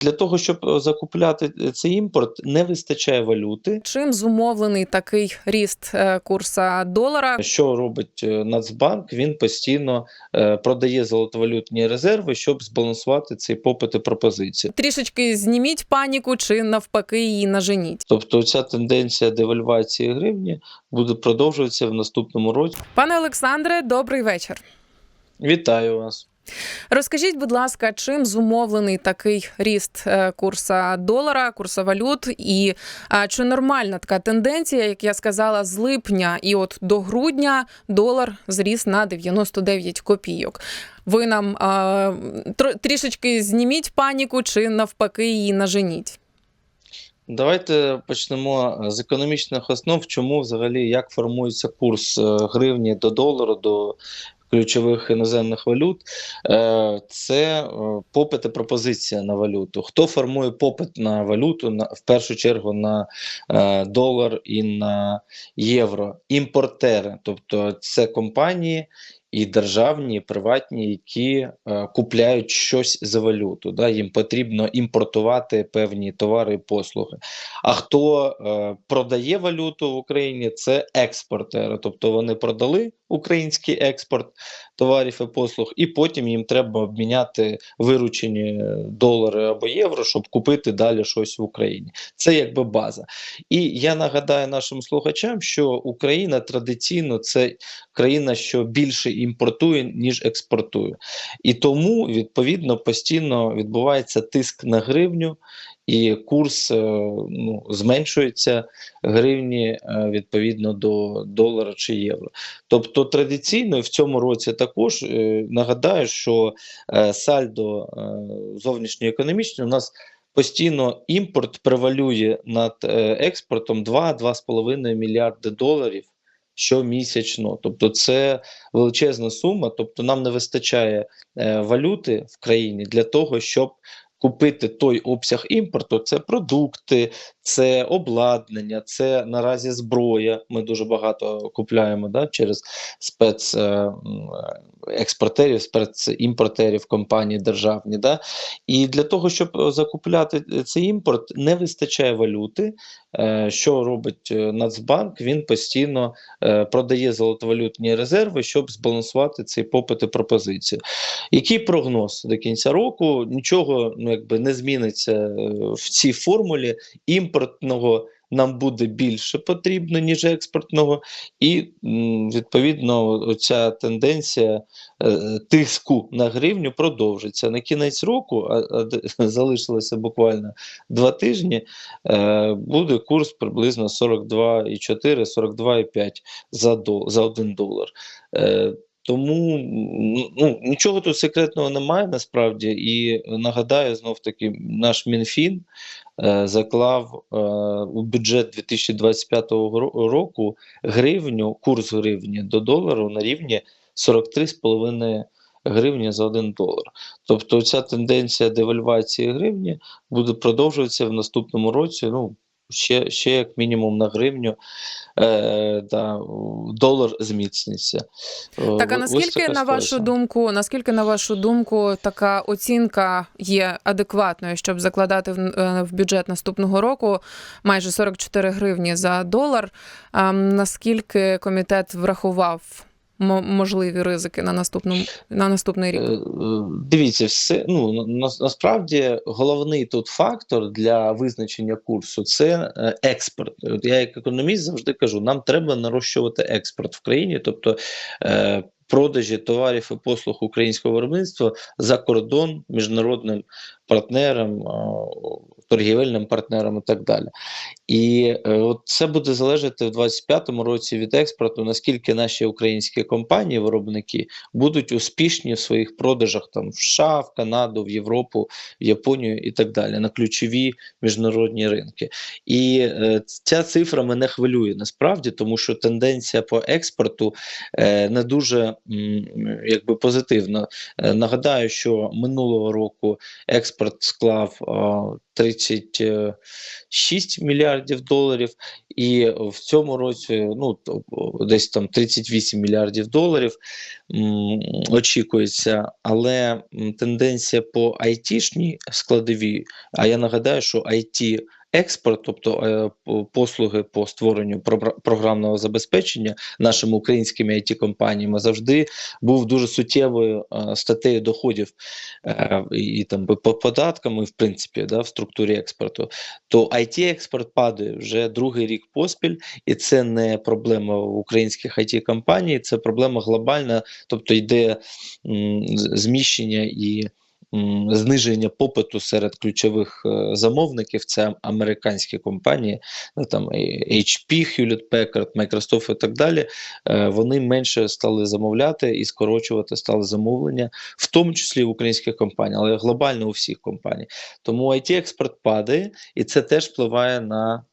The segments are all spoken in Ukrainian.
Для того, щоб е, закупляти е, цей імпорт, не вистачає валюти. Чим зумовлений такий ріст е, курса долара? Що робить Нацбанк? Він постійно продає золотовалютні резерви, щоб збалансувати цей попит і пропозицію. Трішечки зніміть паніку, чи навпаки її наженіть. Тобто, ця тенденція девальвації гривні буде продовжуватися в наступному році. Пане Олександре, добрий вечір. Вітаю вас. Розкажіть, будь ласка, чим зумовлений такий ріст е, курса долара, курсу валют, і чи нормальна така тенденція, як я сказала, з липня і от до грудня долар зріс на 99 копійок. Ви нам трішечки зніміть паніку, чи навпаки її наженіть. Давайте почнемо з економічних основ, чому взагалі як формується курс е, гривні до долару, до ключових іноземних валют. Е, Це е, попит і пропозиція на валюту. Хто формує попит на валюту на в першу чергу на е, долар і на євро? Імпортери, тобто це компанії. І державні, і приватні, які е, купляють щось за валюту. Да? Їм потрібно імпортувати певні товари і послуги. А хто е, продає валюту в Україні, це експортери. Тобто вони продали український експорт товарів і послуг, і потім їм треба обміняти виручені долари або євро, щоб купити далі щось в Україні. Це якби база. І я нагадаю нашим слухачам, що Україна традиційно це країна, що більше імпортує, ніж експортує. І тому, відповідно, постійно відбувається тиск на гривню, і курс е, ну, зменшується гривні е, відповідно до долара чи євро. Тобто традиційно в цьому році також е, нагадаю, що сальдо зовнішньоекономічне у нас. Постійно імпорт превалює над експортом 2-2,5 мільярди доларів щомісячно. Тобто це величезна сума. Тобто нам не вистачає е, валюти в країні для того, щоб купити той обсяг імпорту. Це продукти, це обладнання, це наразі зброя. Ми дуже багато купляємо да, через спец. е, Експортерів, спецімпортерів компаній державні, да і для того, щоб е, закупляти е, цей імпорт, не вистачає валюти. Е, Що робить е, Нацбанк? Він постійно е, продає золотовалютні резерви, щоб збалансувати цей попит і пропозицію. Який прогноз до кінця року? Нічого ну, якби не зміниться е, в цій формулі. Імпортного нам буде більше потрібно, ніж експортного, і відповідно ця тенденція е, тиску на гривню продовжиться. На кінець року, а, залишилося буквально два тижні, е, буде курс приблизно 42,4-42,5 за, один долар. Тому ну, нічого тут секретного немає насправді. І нагадаю, знов таки, наш МінФін е, заклав е, у бюджет 2025 року гривню, курс гривні до долару на рівні 43,5 гривні за 1 долар. Тобто ця тенденція девальвації гривні буде продовжуватися в наступному році. Ну, ще, ще як мінімум на гривню е, да, долар зміцниться. Е, Так, а наскільки на вашу ситуація. думку, наскільки на вашу думку така оцінка є адекватною, щоб закладати в, е, в бюджет наступного року майже 44 гривні за долар? А наскільки комітет врахував можливі ризики на наступному на наступний рік? Е, е, Дивіться, все ну на- на- насправді головний тут фактор для визначення курсу це е, експорт. От я як економіст завжди кажу: нам треба нарощувати експорт в країні, тобто продажі товарів і послуг українського виробництва за кордон міжнародним партнерам, торгівельним партнерам і так далі. І е, от це буде залежати в 2025 році від експорту, наскільки наші українські компанії, виробники будуть успішні в своїх продажах там в США, в Канаду, в Європу, в Японію і так далі на ключові міжнародні ринки. І е, ця цифра мене хвилює насправді, тому що тенденція по експорту е, не дуже якби позитивна. Нагадаю, що минулого року експорт склав 36 мільярдів доларів, і в цьому році ну десь там 38 мільярдів доларів очікується. Але тенденція по айтішній складовій. А я нагадаю, що IT експорт, тобто е, послуги по створенню програ- програмного забезпечення нашими українськими it компаніями завжди був дуже суттєвою е, статтею доходів е, і, там по по податкам, в принципі, да, в структурі експорту, то it експорт падає вже другий рік поспіль, і це не проблема українських it компаній, це проблема глобальна, тобто йде зміщення і. Зниження попиту серед ключових е, замовників це американські компанії, ну, там HP, Hewlett Packard, Microsoft і так далі. е, Вони менше стали замовляти і скорочувати стали замовлення, в тому числі в українських компаній, але глобально у всіх компаній. Тому it експорт падає, і це теж впливає на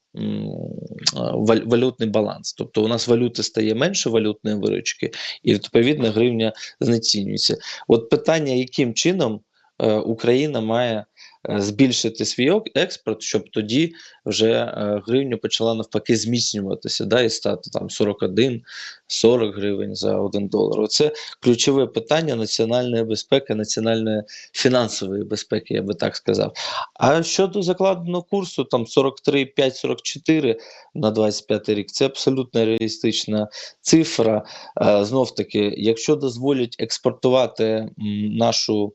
валютний баланс. Тобто у нас валюти стає менше валютної виручки, і відповідно гривня знецінюється. От питання, яким чином е, Україна має е, збільшити свій експорт, щоб тоді вже е, гривня почала навпаки зміцнюватися, да, і стати там 41, 40 гривень за 1 долар. Оце ключове питання національної безпеки, національної фінансової безпеки, я би так сказав. А щодо закладеного курсу, там 43, 5, 44 на 25 рік, це абсолютно реалістична цифра. Е, Знов таки, якщо дозволять експортувати нашу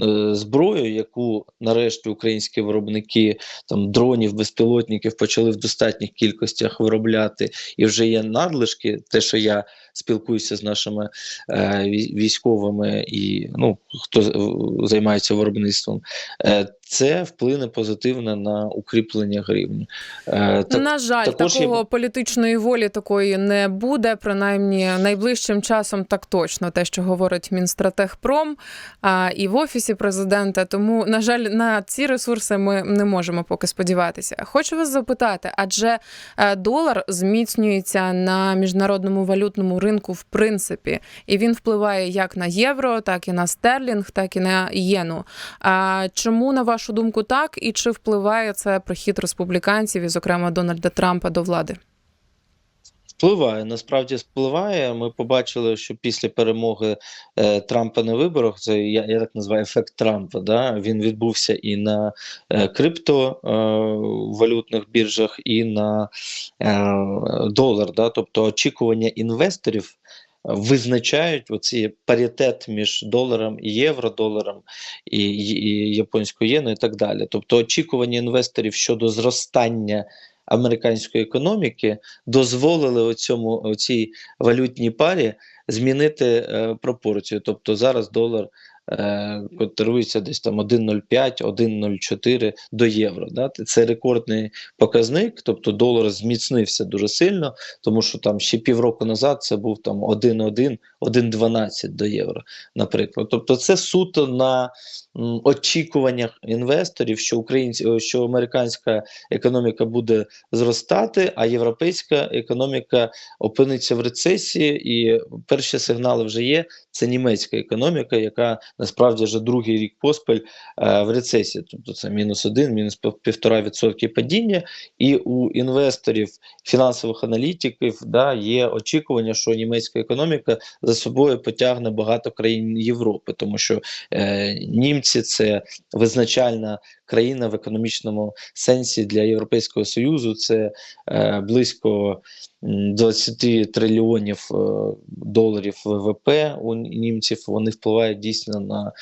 е, зброю, яку нарешті українські виробники там дронів, безпілотників почали в достатніх кількостях виробляти, і вже є надлишки, те, що я спілкуюся з нашими е, військовими і ну хто займається виробництвом, е, це вплине позитивно на укріплення гривні. Е, так, На жаль, також є- такого політичної волі такої не буде. Принаймні найближчим часом так точно те, що говорить Мінстратегпром а, і в офісі президента. Тому, на жаль, на ці ресурси ми не можемо поки сподіватися. Хочу вас запитати, адже е, долар зміцнюється на міжнародному валютному ринку, в принципі, і він впливає як на євро, так і на стерлінг, так і на єну. А чому на вашу думку так, і чи впливає це прихід республіканців, і, зокрема Дональда Трампа до влади? Впливає, насправді впливає. Ми побачили, що після перемоги е, Трампа на виборах, це я, я так називаю ефект Трампа. Да? Він відбувся і на е, криптовалютних біржах, і на е, долар. Да? Тобто очікування інвесторів визначають оці паритет між доларом і євро-доларом, і, і, і японською єною, і так далі. Тобто очікування інвесторів щодо зростання американської економіки дозволили оцьому оцій валютній парі змінити е, пропорцію. Тобто зараз долар е, десь там 1,05, 1,04 до євро. Да? Це рекордний показник. Тобто долар зміцнився дуже сильно, тому що там ще півроку назад це був там 1,1, 1,12 до євро, наприклад. Тобто, це суто на очікуваннях інвесторів, що українці, що американська економіка буде зростати, а європейська економіка опиниться в рецесії, і перші сигнали вже є. Це німецька економіка, яка насправді вже другий рік поспіль е, в рецесії, тобто це мінус один, мінус пів- півтора відсотки падіння. І у інвесторів, фінансових аналітиків, да, є очікування, що німецька економіка за собою потягне багато країн Європи, тому що е, німці це визначальна країна в економічному сенсі для Європейського Союзу. Це е, близько 20 трильйонів е, доларів ВВП у німців. Вони впливають дійсно на,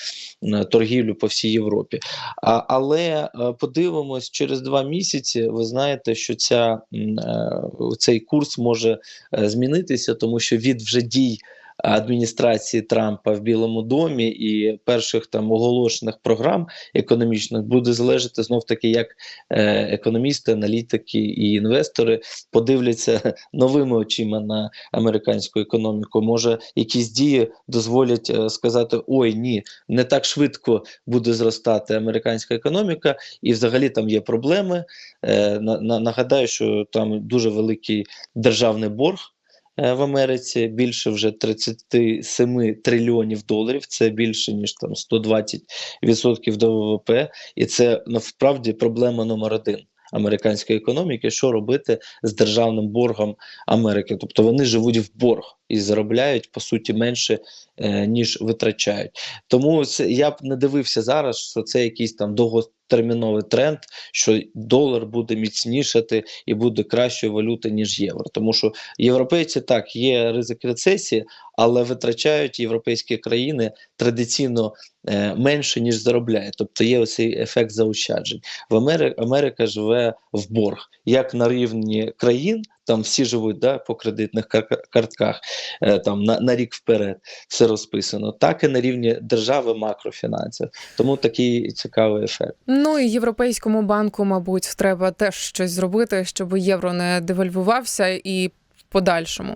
на торгівлю по всій Європі. А, але е, подивимось через два місяці. Ви знаєте, що ця е, цей курс може змінитися, тому що від вже дій. Адміністрації Трампа в Білому домі і перших там оголошених програм економічних буде залежати знов таки, як е, економісти, аналітики і інвестори подивляться новими очима на американську економіку. Може, якісь дії дозволять е, сказати: ой, ні, не так швидко буде зростати американська економіка, і взагалі там є проблеми. Е, на, на, нагадаю, що там дуже великий державний борг. Е, в Америці більше вже 37 трильйонів доларів. Це більше ніж там 120% до ВВП, і це насправді проблема номер один. Американської економіки, що робити з державним боргом Америки, тобто вони живуть в борг і заробляють по суті менше е, ніж витрачають. Тому це я б не дивився зараз, що це якийсь там довготерміновий тренд, що долар буде міцнішати і буде кращою валютою, ніж євро. Тому що європейці так є ризик рецесії, але витрачають європейські країни традиційно е, менше ніж заробляють. Тобто є оцей ефект заощаджень. В Америці Америка живе в борг, як на рівні країн. Там всі живуть да, по кредитних кар- картках е, там на, на рік вперед все розписано, так і на рівні держави макрофінансів. Тому такий цікавий ефект. Ну і європейському банку, мабуть, треба теж щось зробити, щоб євро не девальвувався і подальшому.